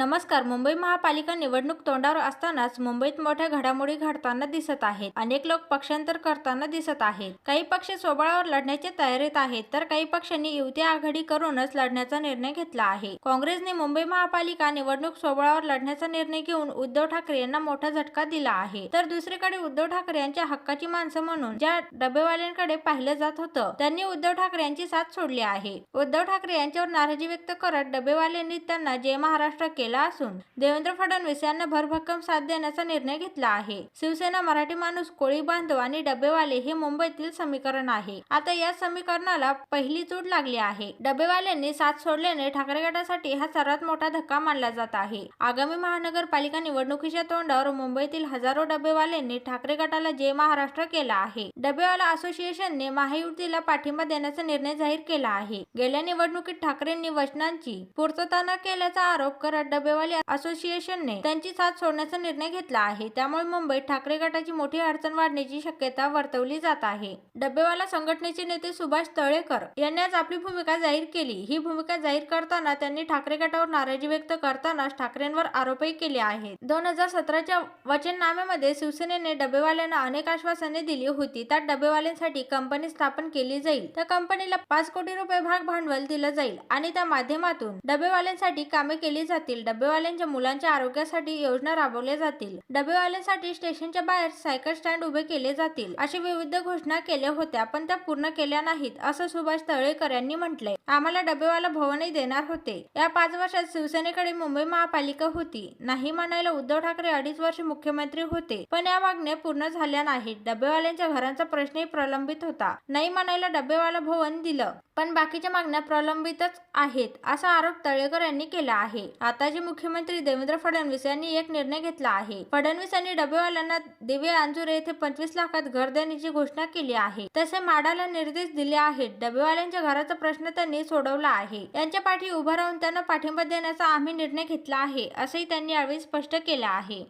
नमस्कार. मुंबई महापालिका निवडणूक तोंडावर असतानाच मुंबईत मोठ्या घडामोडी घडताना दिसत आहेत. अनेक लोक पक्षांतर करताना दिसत आहेत. काही पक्ष सोबळावर लढण्याच्या तयारीत आहेत तर काही पक्षांनी युती आघाडी करूनच लढण्याचा निर्णय घेतला आहे. काँग्रेसने मुंबई महापालिका निवडणूक सोबळावर लढण्याचा निर्णय घेऊन उद्धव ठाकरे यांना मोठा झटका दिला आहे. तर दुसरीकडे उद्धव ठाकरे यांच्या हक्काची माणसं म्हणून ज्या डबेवाल्यांकडे पाहिलं जात होतं त्यांनी उद्धव ठाकरे यांची साथ सोडली आहे. उद्धव ठाकरे यांच्यावर नाराजी व्यक्त करत डबेवाल्यांनी त्यांना जय महाराष्ट्र केला असून देवेंद्र फडणवीस यांना भरभक्कम साथ देण्याचा निर्णय घेतला आहे. शिवसेना मराठी माणूस कोळी बांधव आणि डबेवाले हे मुंबईतील समीकरण आहे. आता या समीकरणाला पहिली चूड लागली आहे. डबेवाल्यांनी साथ सोडल्याने ठाकरे गटासाठी हा सर्वात मोठा धक्का मानला जात आहे. आगामी महानगरपालिका निवडणुकीच्या तोंडावर मुंबईतील हजारो डबेवाल्यांनी ठाकरे गटाला जय महाराष्ट्र केला आहे. डबेवाला असोसिएशनने महायुतीला पाठिंबा देण्याचा निर्णय जाहीर केला आहे. गेल्या निवडणुकीत ठाकरेंनी वचनांची पूर्तता न केल्याचा आरोप करत डबेवाली असोसिएशनने त्यांची साथ सोडण्याचा निर्णय घेतला आहे. त्यामुळे मुंबईत ठाकरे गटाची मोठी अडचण वाढण्याची शक्यता वर्तवली जात आहे. डबेवाला संघटनेचे नेते सुभाष तळेकर यांनी आज आपली भूमिका जाहीर केली. ही भूमिका जाहीर करताना त्यांनी ठाकरे गटावर नाराजी व्यक्त करतानाच ठाकरेंवर आरोपही केले आहेत. दोन हजार सतराच्या वचननाम्यामध्ये शिवसेनेने डबेवाल्यांना अनेक आश्वासने दिली होती. त्यात डबेवाल्यांसाठी कंपनी स्थापन केली जाईल. त्या कंपनीला पाच कोटी रुपये भाग भांडवल दिलं जाईल आणि त्या माध्यमातून डबेवाल्यांसाठी कामे केली जातील. डबेवाल्यांच्या मुलांच्या आरोग्यासाठी योजना राबवल्या जातील. डबेवाल्यांसाठी स्टेशनच्या बाहेर सायकल स्टँड उभे केले जातील. अशी विविध घोषणा केल्या होत्या पण त्या पूर्ण केल्या नाहीत असं सुभाष तळेकर यांनी म्हटलंय. आम्हाला डबेवाला भवनही देणार होते. या पाच वर्षात शिवसेनेकडे मुंबई महापालिका होती. नाही म्हणायला उद्धव ठाकरे अडीच वर्ष मुख्यमंत्री होते पण या मागण्या पूर्ण झाल्या नाहीत. डबेवाल्यांच्या घरांचा प्रश्नही प्रलंबित होता. नाही म्हणायला डबेवाला भवन दिलं पण बाकीच्या मागण्या प्रलंबितच आहेत असा आरोप तळेकर यांनी केला आहे. आता माजी मुख्यमंत्री देवेंद्र फडणवीस यांनी एक निर्णय घेतला आहे. फडणवीस यांनी डबेवाल्यांना दिवे अंजुरे येथे पंचवीस लाखात घर देण्याची घोषणा केली आहे. तसे माडाला निर्देश दिले आहेत. डबेवाल्यांच्या घराचा प्रश्न त्यांनी सोडवला आहे. यांच्या पाठी उभा राहून त्यांना पाठिंबा देण्याचा आम्ही निर्णय घेतला आहे असंही त्यांनी यावेळी स्पष्ट केलं आहे.